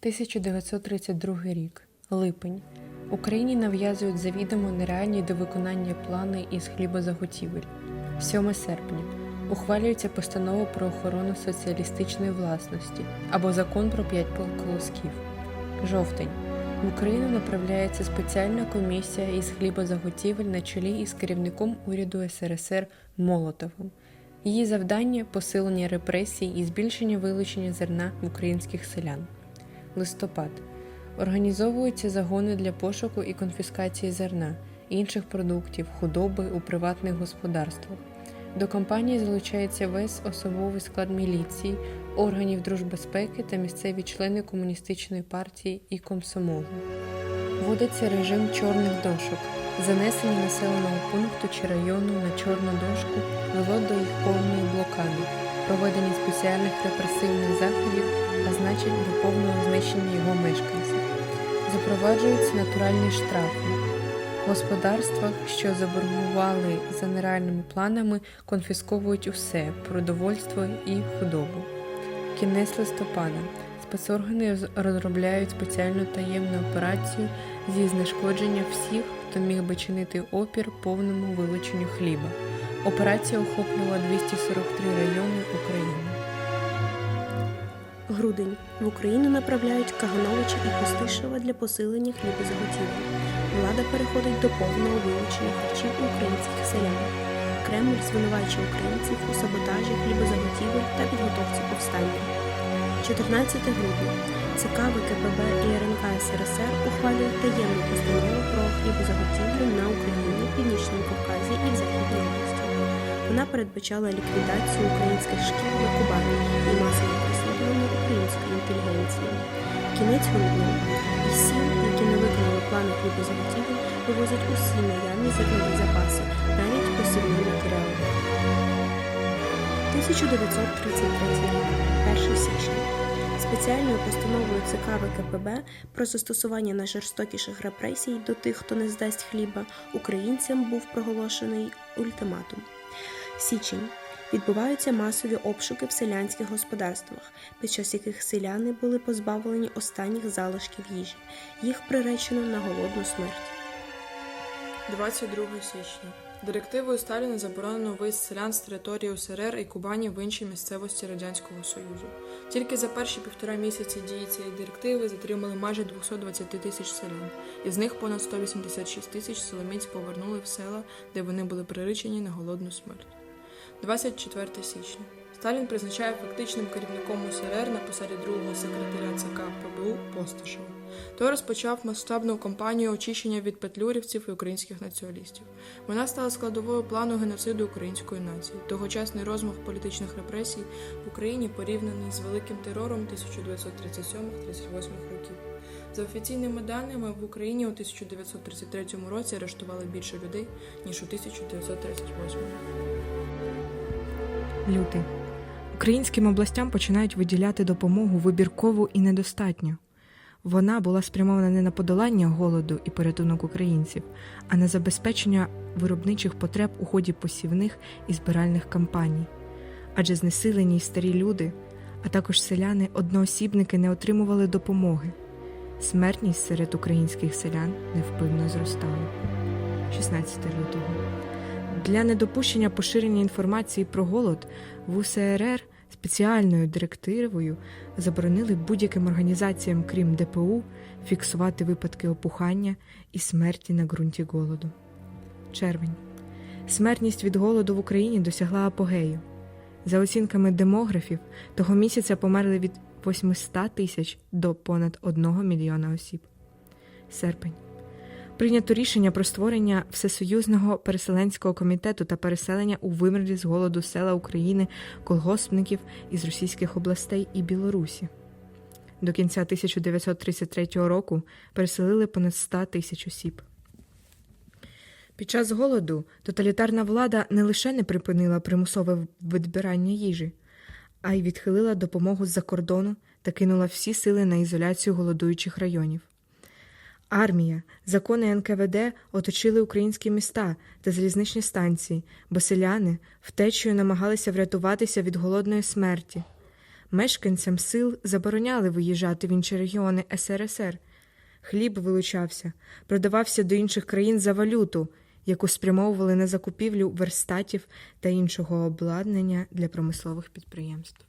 1932 рік. Липень. Україні нав'язують завідомо нереальні до виконання плани із хлібозаготівель. 7 серпня. Ухвалюється постанова про охорону соціалістичної власності або закон про п'ять колосків. Жовтень. В Україну направляється спеціальна комісія із хлібозаготівель на чолі із керівником уряду СРСР Молотовим. Її завдання посилення репресій і збільшення вилучення зерна в українських селян. Листопад. Організовуються загони для пошуку і конфіскації зерна, інших продуктів, худоби у приватних господарствах. До кампанії залучається весь особовий склад міліції, органів Дружбезпеки та місцеві члени комуністичної партії і комсомолу. Вводиться режим чорних дошок. Занесення населеного пункту чи району на чорну дошку вело до їх повної блокади, проведення спеціальних репресивних заходів, а до повного знищення його мешканців. Запроваджуються натуральні штрафи. В господарствах, що заборгували за нереальними планами, конфісковують усе продовольство і худобу. Кінець листопада. Спецоргани розробляють спеціальну таємну операцію зі знешкодження всіх, хто міг би чинити опір повному вилученню хліба. Операція охоплювала 243 райони України. Грудень. В Україну направляють Кагановича і Костишева для посилення хлібозаготівель. Влада переходить до повного вилучення харчів українських селян. Кремль звинувачує українців у саботажі хлібозаготівель та підготовці повстання. 14 грудня. ЦК ВКПБ і РНК СРСР ухвалюють таємну постанову про хлібозаготівлю на Україні, Північному Кавказі і в Західній області. Вона передбачала ліквідацію українських шкіл на Кубані Кінець грудня із сіл, які не виконали плани хлібозаготівель, вивозять усі наявні зернові запаси, навіть посівний матеріал. 1933 рік, 1 січня. Спеціальною постановою ЦК ВКПБ про застосування найжорстокіших репресій до тих, хто не здасть хліба, українцям був проголошений ультиматум. Січень. Відбуваються масові обшуки в селянських господарствах, під час яких селяни були позбавлені останніх залишків їжі. Їх приречено на голодну смерть. 22 січня. Директивою Сталіна заборонено виїзд селян з території УСРР і Кубані в інші місцевості Радянського Союзу. Тільки за перші півтора місяці дії цієї директиви затримали майже 220 тисяч селян. Із них понад 186 тисяч соломіць повернули в села, де вони були приречені на голодну смерть. 24 січня. Сталін призначає фактичним керівником УСРР на посаді другого секретаря ЦК ПБУ Постишева. Той розпочав масштабну кампанію очищення від петлюрівців і українських націоналістів. Вона стала складовою плану геноциду української нації. Тогочасний розмах політичних репресій в Україні порівняний з великим терором 1937-38 років. За офіційними даними, в Україні у 1933 році арештували більше людей, ніж у 1938. Лютий. Українським областям починають виділяти допомогу вибіркову і недостатньо. Вона була спрямована не на подолання голоду і порятунок українців, а на забезпечення виробничих потреб у ході посівних і збиральних кампаній. Адже знесилені й старі люди, а також селяни, одноосібники не отримували допомоги. Смертність серед українських селян невпинно зростала. 16 лютого. Для недопущення поширення інформації про голод в УСРР спеціальною директивою заборонили будь-яким організаціям, крім ДПУ, фіксувати випадки опухання і смерті на ґрунті голоду. Червень. Смертність від голоду в Україні досягла апогею. За оцінками демографів, того місяця померли від 800 тисяч до понад 1 мільйона осіб. Серпень прийнято рішення про створення Всесоюзного переселенського комітету та переселення у вимерлі з голоду села України колгоспників із російських областей і Білорусі. До кінця 1933 року переселили понад 100 тисяч осіб. Під час голоду тоталітарна влада не лише не припинила примусове відбирання їжі, а й відхилила допомогу з-за кордону та кинула всі сили на ізоляцію голодуючих районів. Армія, закони НКВД оточили українські міста та залізничні станції, бо селяни втечею намагалися врятуватися від голодної смерті. Мешканцям сил забороняли виїжджати в інші регіони СРСР. Хліб вилучався, продавався до інших країн за валюту, яку спрямовували на закупівлю верстатів та іншого обладнання для промислових підприємств.